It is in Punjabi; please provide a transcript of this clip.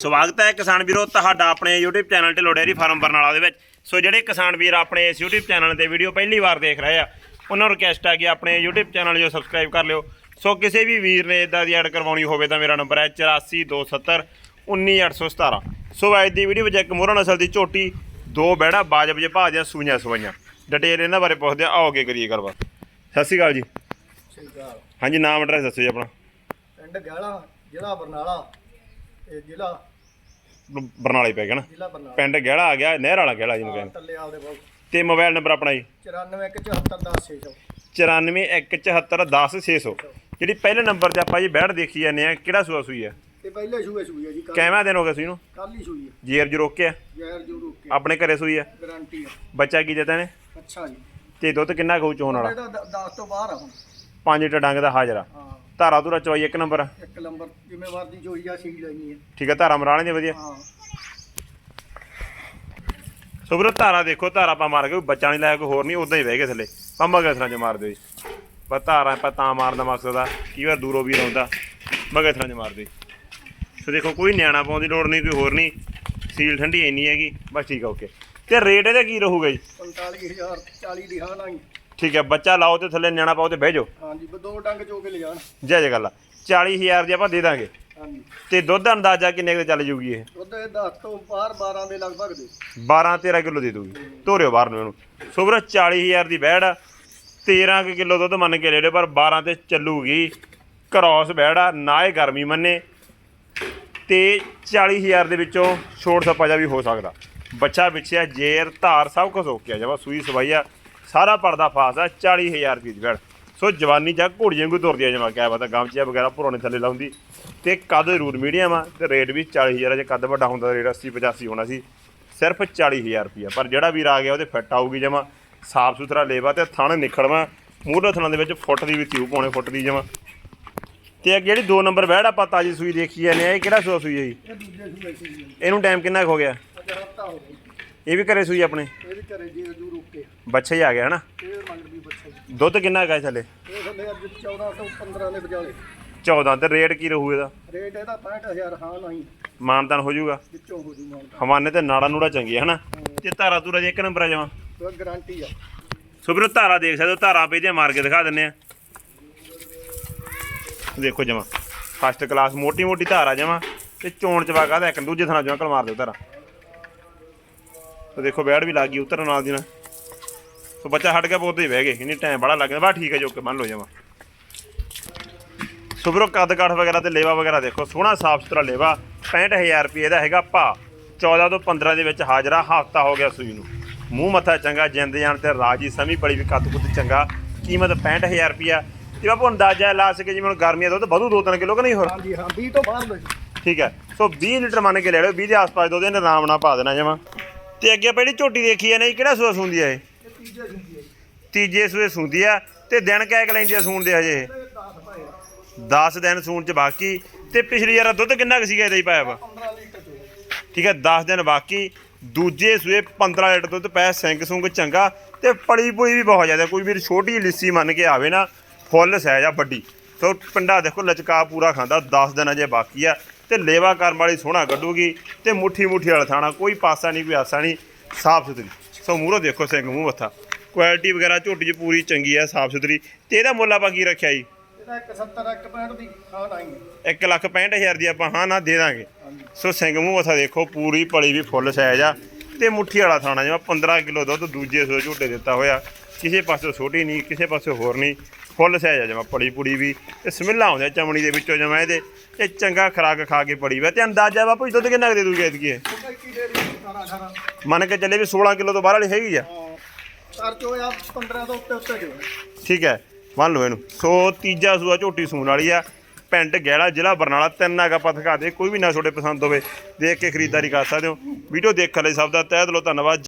ਸਵਾਗਤ ਹੈ ਕਿਸਾਨ ਵੀਰੋ ਤੁਹਾਡਾ ਆਪਣੇ YouTube channel Dhillon dairy farm Barnala ਦੇ ਵਿੱਚ। ਸੋ ਜਿਹੜੇ ਕਿਸਾਨ ਵੀਰ ਆਪਣੇ ਇਸ YouTube ਚੈਨਲ ਤੇ ਵੀਡੀਓ ਪਹਿਲੀ ਵਾਰ ਦੇਖ ਰਹੇ ਆ ਉਹਨਾਂ ਨੂੰ ਰਿਕਵੈਸਟ ਆ ਕਿ ਆਪਣੇ YouTube ਚੈਨਲ ਨੂੰ ਸਬਸਕ੍ਰਾਈਬ ਕਰ ਲਿਓ। ਸੋ ਕਿਸੇ ਵੀ ਵੀਰ ਨੇ ਇਦਾਂ ਦੀ ਐਡ ਕਰਵਾਉਣੀ ਹੋਵੇ ਤਾਂ ਮੇਰਾ ਨੰਬਰ ਹੈ 8427 19817 ਸੋ ਅੱਜ ਦੀ ਵੀਡੀਓ ਵਿੱਚ ਇੱਕ ਮੋਹਰਾ ਨਸਲ ਦੀ ਝੋਟੀ ਦੋ ਬਹਿੜਾ ਬਾਜਬ ਜੇ ਭਾਜਿਆ ਸੂਈਆਂ ਸਵਾਈਆਂ। ਡਿਟੇਲ ਇਹਨਾਂ ਬਾਰੇ ਪੁੱਛਦੇ ਆ ਆਓ ਅੱਗੇ ਕਰੀਏ ਗੱਲਬਾਤ। ਸਤਿ ਸ਼੍ਰੀ ਅਕਾਲ ਜੀ। ਸ਼੍ਰੀਕਾਲ ਹਾਂਜੀ ਨਾਮ ਐਡਰੈਸ ਦੱਸੋ ਜੀ ਆਪਣਾ। ਪਿੰਡ ਗਾਲਾ ਜ਼ਿਲ੍ਹਾ ਬਰਨਾਲਾ ਇਹ ਜ਼ਿਲ੍ਹਾ ਬਰਨਾਲੇ ਪੈ ਗਿਆ ਨਾ। ਜ਼ਿਲ੍ਹਾ ਬਰਨਾਲਾ। ਪਿੰਡ ਗਹਿੜਾ ਆ ਗਿਆ ਨਹਿਰ ਵਾਲਾ ਗਹਿੜਾ ਜਿਹਨੂੰ ਕਹਿੰਦੇ। ਟੱਲੇ ਤੇ ਮੋਬਾਈਲ ਨੰਬਰ ਆਪਣਾ ਜੀ। 9417710600 9417110600 ਜਿਹੜੀ ਪਹਿਲੇ ਨੰਬਰ ਤੇ ਆਪਾਂ ਜੀ ਬੈਠ ਦੇਖੀ ਜਾਂਦੇ ਆ ਕਿਹੜਾ ਸੂਆ ਸੂਈ ਆ? ਤੇ ਪਹਿਲੇ ਸੂਏ ਸੂਈ ਹੈ ਜੀ ਕਿਵੇਂ ਦਿਨ ਹੋ ਗਏ ਸੂਈ ਨੂੰ? ਕੱਲ ਹੀ ਸੂਈ ਹੈ ਜੀਰ ਜੀ ਰੋਕਿਆ? ਗੈਰ ਜੋ ਰੁਕ ਕੇ ਆਪਣੇ ਘਰੇ ਸੂਈ ਆ? ਗਾਰੰਟੀ ਹੈ ਬੱਚਾ ਕੀ ਦਿੱਤਾ ਨੇ ਅੱਛਾ ਜੀ। ਤੇ ਦੁੱਧ ਕਿੰਨਾ ਖਾਊ ਚੋਣ ਵਾਲਾ? ਇਹਦਾ 10 ਤੋਂ ਬਾਹਰ ਆ ਹੁਣ। 5 ਲੀਟਰ ਡੰਗ ਦਾ ਹਾਜ਼ਰਾ। ਹਾਂ। ਧਾਰਾ ਧੂਰਾ ਚਵਾਈ ਇੱਕ ਨੰਬਰ? ਇੱਕ ਨੰਬਰ ਜ਼ਿੰਮੇਵਾਰ ਦੀ ਚੋਈ ਆ ਸੀ ਲੈਣੀ ਹੈ ਠੀਕ ਆ ਧਾਰਾ ਮਰਾਣੇ ਦੀ ਵਧੀਆ। ਹਾਂ। ਸੋ ਵੀਰੋ ਧਾਰਾ ਦੇਖੋ ਧਾਰਾ ਆਪਾਂ ਮਾਰ ਕੇ ਬੱਚਾ ਨਹੀਂ ਲਾਇਆ ਕੋਈ ਹੋਰ ਨਹੀਂ ਉਦਾਂ ਹੀ ਬਹਿ ਗਏ ਥੱਲੇ। ਪੰਮਾ ਗਸਰਾਂ ਚ ਮਾਰ ਦਿਓ ਜੀ। ਪਰ ਧਾਰਾ ਆਪਾਂ ਤਾਂ ਮਾਰਨ ਦਾ ਮਕਸਦ ਆ ਕਈ ਵਾਰ ਦੂਰੋਂ ਵੀ ਆਉਂਦਾ ਬਗਸਰਾਂ ਚ ਮਾਰ ਦਿਓ। ਸੋ ਦੇਖੋ ਕੋਈ ਨਿਆਣਾ ਪਾਉਣ ਦੀ ਲੋੜ ਨਹੀਂ ਕੋਈ ਹੋਰ ਨਹੀਂ ਸੀਲ ਠੰਡੀ ਇੰਨੀ ਹੈਗੀ ਬਸ ਠੀਕ ਆ ਓਕੇ। ਤੇ ਰੇਟ ਇਹਦਾ ਕੀ ਰਹੂਗਾ ਜੀ? 45000 40 ਦੀ ਹਾਂ ਨਹੀਂ ਠੀਕ ਹੈ ਬੱਚਾ ਲਾਓ ਤੇ ਥੱਲੇ ਨਿਆਣਾ ਪਾਓ ਤੇ ਬਹਿ ਜਾਓ। ਹਾਂਜੀ ਦੋ ਡੰਗ ਚੋ ਕੇ ਲੈ ਜਾਣ ਜੈ ਜੈ ਗੱਲ ਆ 40000 ਦੀ ਆਪਾਂ ਦੇ ਦਾਂਗੇ। ਹਾਂਜੀ। ਤੇ ਦੁੱਧ ਦਾ ਅੰਦਾਜ਼ਾ ਕਿੰਨੇ ਕੁ ਚੱਲ ਜੂਗੀ ਇਹ? ਦੁੱਧ ਇਹ 10 ਤੋਂ ਬਾਹਰ 12 ਦੇ ਲਗਭਗ ਦੇ। 12 13 ਕਿਲੋ ਦੇ ਦੂਗੀ ਧੋਰਿਓ ਬਾਹਰ ਨੂੰ ਇਹਨੂੰ। ਸੋ ਵੀਰੋ 40000 ਦੀ ਬੈੜ ਆ। 13 ਕੁ ਕਿਲੋ ਦੁੱਧ ਮੰਨ ਕੇ ਲੈ ਲਿਓ ਪਰ 12 ਤੇ ਚੱਲੂਗੀ। ਕ੍ਰੋਸ ਬੈੜ ਆ ਨਾ ਇਹ ਗਰਮੀ ਮੰਨੇ। ਤੇ 40000 ਦੇ ਵਿੱਚੋਂ ਛੋੜ ਸੱਪਾ ਜਾ ਵੀ ਹੋ ਸਕਦਾ। ਬੱਚਾ ਵਿਛਿਆ ਜੇਰ ਧਾਰ ਸਭ ਕੁਝ ਓਕੇ ਆ। ਜਵਾ ਸੂਈ ਸਵਾਈ ਆ। ਸਾਰਾ ਪਰਦਾ ਫਾਸ ਆ 40000 ਰੁਪਏ ਦੀ ਬੈੜ ਸੋ ਜਵਾਨੀ ਜਾਂ ਘੋੜੀਆਂ ਕੋਈ ਤੁਰਦੀ ਆ ਜਮਾ ਕਿਆ ਪਤਾ ਗਮਚੀਆਂ ਵਗੈਰਾ ਪੁਰਾਣੇ ਥੱਲੇ ਲਾਉਂਦੀ। ਤੇ ਕੱਦ ਜ਼ਰੂਰ ਮੀਡੀਅਮ ਆ ਤੇ ਰੇਟ ਵੀ 40000 ਜੇ ਕੱਦ ਵੱਡਾ ਹੁੰਦਾ ਰੇਟ 80 85 ਹੋਣਾ ਸੀ। ਸਿਰਫ 40000 ਰੁਪਿਆ ਪਰ ਜਿਹੜਾ ਵੀਰ ਆ ਗਿਆ ਉਹਦੇ ਫਿੱਟ ਆਊਗੀ ਜਮਾ। ਸਾਫ਼ ਸੁਥਰਾ ਲੇਵਾ ਤੇ ਥਣ ਨਿਖੜਵਾ ਮੂਹਰੇ ਥਣਾਂ ਦੇ ਵਿੱਚ ਫੁੱਟ ਦੀ ਵੀ ਤਿਉ ਪਾਉਣੇ ਫੁੱਟ ਦੀ ਜਮਾ। ਤੇ ਇਹ ਜਿਹੜੀ 2 ਨੰਬਰ ਬੈੜ ਆਪਾਂ ਤਾਜੀ ਸੂਈ ਦੇਖੀ ਜਾਂਦੇ ਆ ਇਹ ਕਿਹੜਾ ਸੂਆ ਸੂਈ ਹੈ ਜੀ? ਇਹਨੂੰ ਟਾਈਮ ਕਿੰਨਾ ਹੋ ਗਿਆ? ਇਹ ਵੀ ਘਰੇ ਸੂਈ ਆਪਣੇ? ਇਹ ਵੀ ਘਰੇ ਜੀ ਜੂ ਰੁਕ ਕੇ ਬੱਚਾ ਹੀ ਆ ਗਿਆ ਹਨਾ? ਇਹ ਮੰਗ ਵੀ ਬੱਚਾ ਜੀ ਦੁੱਧ ਕਿੰਨਾ ਹੈਗਾ ਥੱਲੇ? ਇਹ ਥੱਲੇ ਅੱਜ 14 ਤੋਂ 15 ਦੇ ਵਿਚਾਲੇ। 14 ਤੇ ਰੇਟ ਕੀ ਰਹੂ ਇਹਦਾ? ਰੇਟ ਇਹਦਾ 65000 ਹਾਂ ਨਹੀਂ ਮਾਨਤਾਨ ਹੋ ਜਾਊਗਾ? ਵਿੱਚੋਂ ਹੋ ਜੂ ਮਾਨ ਹਵਾਨੇ ਤੇ ਨਾੜਾ ਨੂੜਾ ਚੰਗੀ ਹਨਾ? ਤੇ ਧਾਰਾ ਤੂਰਾ ਜੇ ਇੱਕ ਨੰਬਰ ਆ ਜਾਵਾਂ। ਤਾਂ ਗਾਰੰਟੀ ਆ। ਸੋ ਵੀਰੋ ਧਾਰਾ ਦੇਖ ਸਕਦੇ ਹੋ ਧਾਰਾ ਪੇ ਜੇ ਮਾਰ ਕੇ ਦਿਖਾ ਦਿੰਨੇ ਆ। ਦੇਖੋ ਜਮਾ ਫਸਟ ਕਲਾਸ ਮੋਟੀ ਮੋਟੀ ਧਾਰਾ ਜਮਾ ਤੇ ਚੋਣ ਚਵਾ ਕਾ ਇੱਕ ਦੂਜੇ ਥਾਂ ਜਮਾ ਕਲ ਮਾਰ ਦਿਓ ਧਾਰਾ। ਤੇ ਦੇਖੋ ਬੈੜ ਵੀ ਲੱਗ ਗਈ ਉਤਰਨ ਨਾਲ ਦੀ ਨਾ ਸੋ ਬੱਚਾ ਹਟ ਗਿਆ ਬੋਤੇ ਹੀ ਬਹਿ ਗਏ। ਇਨੀ ਟਾਈਮ ਬੜਾ ਲੱਗਦਾ ਬਾ ਠੀਕ ਹੈ ਜੋ ਕਿ ਮੰਨ ਲਓ ਜਮਾ ਸੋ ਵੀਰੋ ਕੱਦ ਕਾਠ ਵਗੈਰਾ ਤੇ ਲੇਵਾ ਵਗੈਰਾ ਦੇਖੋ। ਸੋਹਣਾ ਸਾਫ਼ ਸੁਥਰਾ ਲੇਵਾ। 65000 ਰੁਪਏ ਦਾ ਹੈਗਾ ਭਾ 14 ਤੋਂ 15 ਦੇ ਵਿੱਚ ਹਾਜ਼ਰਾ ਹਫਤਾ ਹੋ ਗਿਆ ਸੂਈ ਨੂੰ। ਮੂੰਹ ਮੱਥਾ ਚੰਗਾ ਜਿੰਦ ਜਾਣ ਤੇ ਰਾਜੀ ਸਮੀ ਬੜੀ ਵੀ ਕੱਦ ਕੁੱਦ ਚੰਗਾ। ਕੀਮਤ 65000 ਰੁਪਿਆ ਤੇ ਬਾਪੂ ਅੰਦਾਜ਼ਾ ਲਾ ਸਕੇ ਜਿਵੇਂ ਹੁਣ ਗਰਮੀਆਂ ਦਾ ਦੁੱਧ ਵਧੂ 2-3 ਕਿਲੋ ਕਿ ਨਹੀਂ ਹੋਰ? ਹਾਂਜੀ ਹਾਂ 20 ਤੋਂ ਬਾਹਰ ਲਈ ਠੀਕ ਹੈ। ਸੋ 20 ਲੀਟਰ ਮੰਨ ਕੇ ਲੈ ਲਿਓ 20 ਦੇ ਆਸ-ਪਾਸ ਦੋ ਦਿਨ ਆਰਾਮ ਨਾਲ ਪਾ ਦੇਣਾ ਜਮਾ। ਤੇ ਅੱਗੇ ਪਹਿਲੀ ਝੋਟੀ ਦੇਖੀ ਹੈ ਨਹੀਂ ਕਿਹੜਾ ਸੂਆ ਸੁੰਦੀ ਹੈ ਇਹ? ਤੀਜੇ ਹੁੰਦੀ ਹੈ ਤੀਜੇ ਸੂਏ ਸੁੰਦੀ ਆ ਤੇ ਦਿਨ ਕਹਿ ਕੇ ਲੈਂਦੀ ਆ ਸੂਣ ਦੇ ਹਜੇ? ਇਹ 10 ਪਾਏ 10 ਦਿਨ ਸੂਣ ਚ ਬਾਕੀ ਤੇ ਪਿਛਲੀ ਵਾਰ ਦੁੱਧ ਕਿੰਨਾ ਕੁ ਸੀਗਾ ਇਹਦਾ ਹੀ ਪਾਇਆ ਵਾ? 15 ਲੀਟਰ ਚੋ। ਠੀਕ ਹੈ 10 ਦਿਨ ਬਾਕੀ। ਦੂਜੇ ਸੂਏ 15 ਲੀਟਰ ਦੁੱਧ ਪੈ ਸਿੰਘ ਸੁੰਗ ਚੰਗਾ ਤੇ ਪਲੀ ਪੁਲੀ ਵੀ ਬਹੁਤ ਜ਼ਿਆਦਾ। ਕੋਈ ਵੀਰ ਛੋਟੀ ਲਿੱਸੀ ਮੰਨ ਕੇ ਆਵੇ ਨਾ ਫੁੱਲ ਸਾਈਜ਼ ਆ ਵੱਡੀ। ਸੋ ਪਿੰਡਾ ਦੇਖੋ ਲਚਕਾ ਪੂਰਾ ਖਾਂਦਾ 10 ਦਿਨ ਅਜੇ ਬਾਕੀ ਆ। ਤੇ ਲੇਵਾ ਕਰਮ ਵਾਲੀ ਸੋਹਣਾ ਕੱਢੂਗੀ ਤੇ ਮੁੱਠੀ ਮੁੱਠੀ ਵਾਲਾ ਥਾਣਾ ਕੋਈ ਪਾਸਾ ਨਹੀਂ ਕੋਈ ਆਸਾ ਨਹੀਂ ਸਾਫ਼ ਸੁਥਰੀ। ਸੋ ਮੂਹਰੋਂ ਦੇਖੋ ਸਿੰਘ ਮੂੰਹ ਮੱਥਾ। ਕੁਆਲਿਟੀ ਵਗੈਰਾ ਝੋਟੀ 'ਚ ਪੂਰੀ ਚੰਗੀ ਆ ਸਾਫ਼ ਸੁਥਰੀ। ਤੇ ਇਹਦਾ ਮੁੱਲ ਆਪਾਂ ਕੀ ਰੱਖਿਆ ਜੀ? ਇਹਦਾ 170 165 ਦੀ ਹਾਂ ਨਹੀਂ 1 ਲੱਖ 65000 ਦੀ ਆਪਾਂ ਹਾਂ ਨਾ ਦੇ ਦਾਂਗੇ। ਸੋ ਸਿੰਘ ਮੂੰਹ ਮੱਥਾ ਦੇਖੋ ਪੂਰੀ ਪਲੀ ਵੀ ਫੁੱਲ ਸਾਈਜ਼ ਆ। ਤੇ ਮੁੱਠੀ ਵਾਲਾ ਥਾਣਾ ਜਿਵੇਂ 15 ਕਿਲੋ ਦੁੱਧ ਦੂਜੇ ਸੋ ਝੋਟੇ ਦਿੱਤਾ ਹੋਇਆ। ਕਿਸੇ ਪਾਸੇ ਛੋਟੀ ਨਹੀਂ, ਕਿਸੇ ਪਾਸੇ ਹੋਰ ਨਹੀਂ। ਫੁੱਲ ਸਾਈਜ਼ ਆ ਜਿਵੇਂ ਪਲੀ ਪੁੜੀ ਵੀ। ਤੇ ਸਮਿੱਲਾ ਆਉਂਦਾ ਚਮੜੀ ਦੇ ਵਿੱਚੋਂ ਜਮਾ ਇਹਦੇ। ਇਹ ਚੰਗਾ ਖਰਾਕ ਖਾ ਕੇ ਪੜੀ ਵਾ। ਤੇ ਅੰਦਾਜ਼ਾ ਬਾਪੂ ਦੁੱਧ ਕਿੰਨਾ ਕੁ ਦੇ ਦੂਗੇ ਇਤਕੀ ਕੀ ਦੇ ਰਹੀ 18 18 ਮੰਨ ਕੇ ਚੱਲੇ ਵੀ 16 ਕਿਲੋ ਤੋਂ ਬਾਹਰ ਵਾਲੀ ਹੈਗੀ ਆ? ਹਾਂ ਚੋ ਆ 15 ਤੋਂ ਉੱਤੇ ਉੱਤੇ ਜੋ ਠੀਕ ਹੈ, ਮੰਨ ਲਓ ਇਹਨੂੰ। ਸੋ ਤੀਜਾ ਸੂਆ ਝੋਟੀ ਸੂਣ ਵਾਲੀ ਆ। ਪਿੰਡ ਗਹਿਲਾ, ਜ਼ਿਲ੍ਹਾ ਬਰਨਾਲਾ, ਤਿੰਨ ਹੈਗਾ ਆਪਾਂ ਦਿਖਾ ਦੇ। ਕੋਈ ਵੀ ਨਾ ਤੁਹਾਡੇ ਪਸੰਦ ਹੋਵੇ, ਦੇਖ ਕੇ ਖਰੀਦਦਾਰੀ ਕਰ ਸਕਦੇ ਹੋ। ਵੀਡੀਓ ਦੇਖਣ ਲਈ ਸਭ ਦਾ ਤਹਿ ਦਿਲੋਂ ਧੰਨਵਾਦ।